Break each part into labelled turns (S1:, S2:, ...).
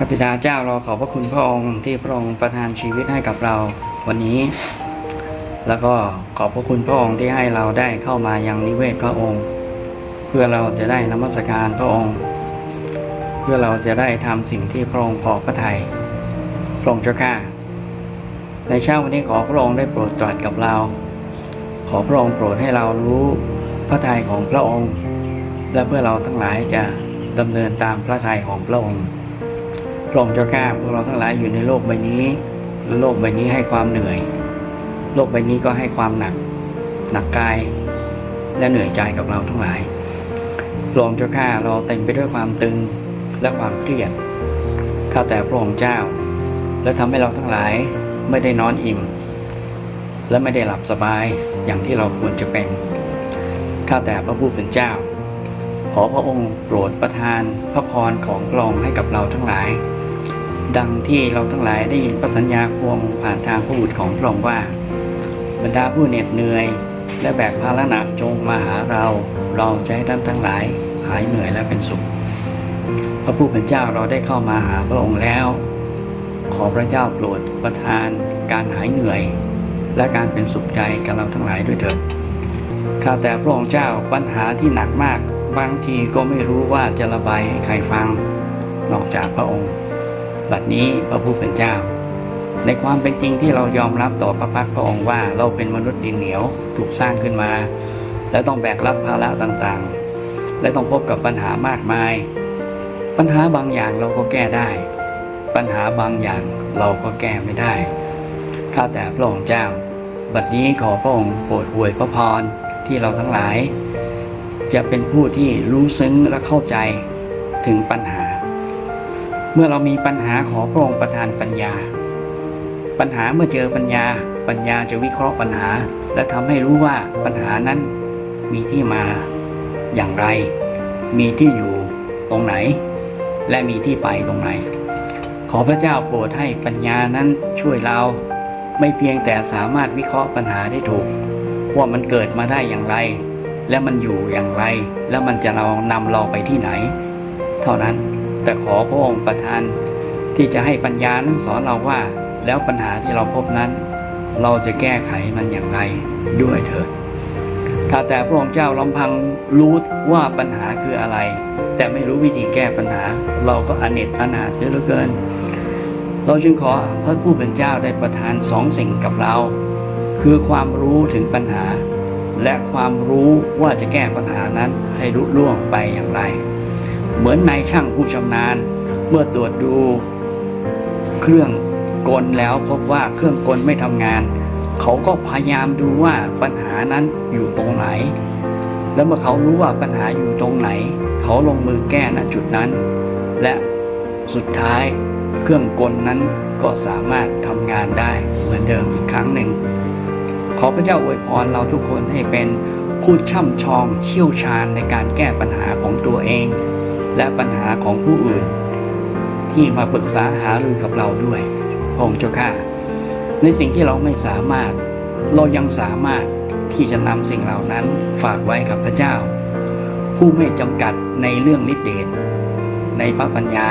S1: พระบิดาเจ้าเราขอบพระคุณพระองค์ที่พระองค์ประทานชีวิตให้กับเราวันนี้ แล้วก็ขอบพระคุณพระองค์ที่ให้เราได้เข้ามายังนิเวศพระองค์ เพื่อเราจะได้นมัสการพระองค์ เพื่อเราจะได้ทำสิ่งที่พระองค์พอพระทัยพระองค์เจ้าข้าในเช้าวันนี้ขอพระองค์ได้โปรดตรัสกับเรา ขอพระองค์โปรดให้เรารู้พระทัยของพระองค์ และเพื่อเราทั้งหลายจะดำเนินตามพระทัยของพระองค์ พระองค์เจ้าข้าพวกเราทั้งหลายอยู่ในโลกใบนี้ โลกใบนี้ให้ความเหนื่อย โลกใบนี้ก็ให้ความหนัก หนักกายและเหนื่อยใจกับเราทั้งหลายพระองค์เจ้าข้าเราเต็มไปด้วยความตึงและความเครียดข้าแต่พระองค์เจ้า และทำให้เราทั้งหลายไม่ได้นอนอิ่ม และไม่ได้หลับสบายอย่างที่เราควรจะเป็นข้าแต่พระผู้เป็นเจ้า ขอพระองค์โปรดประทานพระพรของพระองค์ให้กับเราทั้งหลาย ดังที่เราทั้งหลายได้ยินพระสัญญาพวงผ่านทางพระบุตรของพระองค์ว่า บรรดาผู้เหน็ดเหนื่อย และแบกภาระหนักจงมาหาเรา เราจะให้ท่านทั้งหลายหายเหนื่อยและเป็นสุข พระผู้เป็นเจ้าเราได้เข้ามาหาพระองค์แล้ว ขอพระเจ้าโปรดประทานการหายเหนื่อย และการเป็นสุขใจกับเราทั้งหลายด้วยเถิดข้าแต่พระองค์เจ้าปัญหาที่หนักมาก บางทีก็ไม่รู้ว่าจะระบายให้ใครฟัง นอกจากพระองค์ บัดนี้พระผู้เป็นเจ้า ในความเป็นจริงที่เรายอมรับต่อพระพักตร์พระองค์ว่าเราเป็นมนุษย์ดินเหนียวถูกสร้างขึ้นมา และต้องแบกรับภาระต่างๆ และต้องพบกับปัญหามากมาย ปัญหาบางอย่างเราก็แก้ได้ ปัญหาบางอย่างเราก็แก้ไม่ได้ข้าแต่พระองค์เจ้า บัดนี้ขอพระองค์โปรดอวยพระพรที่เราทั้งหลาย จะเป็นผู้ที่รู้ซึ้งและเข้าใจถึงปัญหา มื่อเรามีปัญหาขอพระองค์ประทานปัญญา ปัญหาเมื่อเจอปัญญา ปัญญาจะวิเคราะห์ปัญหา และทำให้รู้ว่าปัญหานั้นมีที่มาอย่างไร มีที่อยู่ตรงไหน และมีที่ไปตรงไหน ขอพระเจ้าโปรดให้ปัญญานั้นช่วยเราไม่เพียงแต่สามารถวิเคราะห์ปัญหาได้ถูก ว่ามันเกิดมาได้อย่างไร และมันอยู่อย่างไร แล้วมันจะเรานำเราไปที่ไหน เท่านั้น แต่ขอพระองค์ประทานที่จะให้ปัญญานั้นสอนเราว่า แล้วปัญหาที่เราพบนั้น เราจะแก้ไขมันอย่างไรด้วยเถิดข้าแต่พระองค์เจ้าลำพังรู้ว่าปัญหาคืออะไร แต่ไม่รู้วิธีแก้ปัญหา เราก็อเนจอนาถเสียเหลือเกิน เราจึงขอพระผู้เป็นเจ้าได้ประทานสองสิ่งกับเรา คือความรู้ถึงปัญหา และความรู้ว่าจะแก้ปัญหานั้นให้รุล่วงไปอย่างไร เหมือนนายช่างผู้ชำนาญ เมื่อตรวจดูเครื่องกลแล้วพบว่าเครื่องกลไม่ทำงาน เขาก็พยายามดูว่าปัญหานั้นอยู่ตรงไหน แล้วเมื่อเขารู้ว่าปัญหาอยู่ตรงไหน เขาลงมือแก้ณจุดนั้น และสุดท้ายเครื่องกลนั้นก็สามารถทำงานได้เหมือนเดิมอีกครั้งหนึ่ง ขอพระเจ้าอวยพรเราทุกคนให้เป็นผู้ช่ำชองเชี่ยวชาญในการแก้ปัญหาของตัวเอง และปัญหาของผู้อื่น ที่มาปรึกษาหารือกับเราด้วยพระองค์เจ้าข้าในสิ่งที่เราไม่สามารถ เรายังสามารถที่จะนำสิ่งเหล่านั้นฝากไว้กับพระเจ้า ผู้ไม่จำกัดในเรื่องฤทธิเดชในพระปัญญา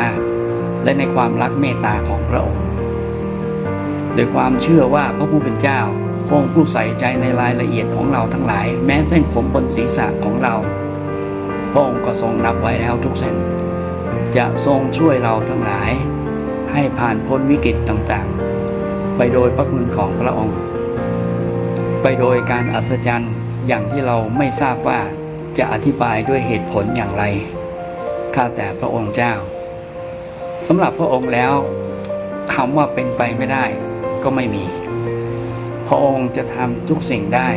S1: และในความรักเมตตาของพระองค์โดยความเชื่อว่าพระผู้เป็นเจ้าพระองค์ผู้ใส่ใจในรายละเอียดของเราทั้งหลาย แม้เส้นผมบนศีรษะของเรา ระองค์ก็ทรงนับไว้แล้วทุกเส้น จะทรงช่วยเราทั้งหลาย ให้ผ่านพ้นวิกฤตต่างๆ ไปโดยพระคุณของพระองค์ ไปโดยการอัศจรรย์อย่างที่เราไม่ทราบว่าจะอธิบายด้วยเหตุผลอย่างไร ข้าแต่พระองค์เจ้าสำหรับพระองค์แล้วคำว่าเป็นไปไม่ได้ก็ไม่มี พระองค์จะทำทุกสิ่งได้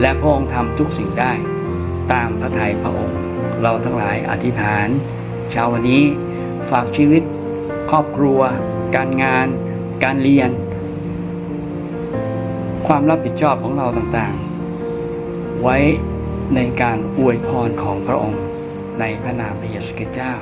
S1: และพระองค์ทำทุกสิ่งได้ ตามพระทัยพระองค์ เราทั้งหลายอธิษฐาน เช้าวันนี้ฝากชีวิต ครอบครัว การงาน การเรียน ความรับผิดชอบของเราต่างๆ ไว้ในการอวยพรของพระองค์ในพระนามพระเยซูคริสต์เจ้า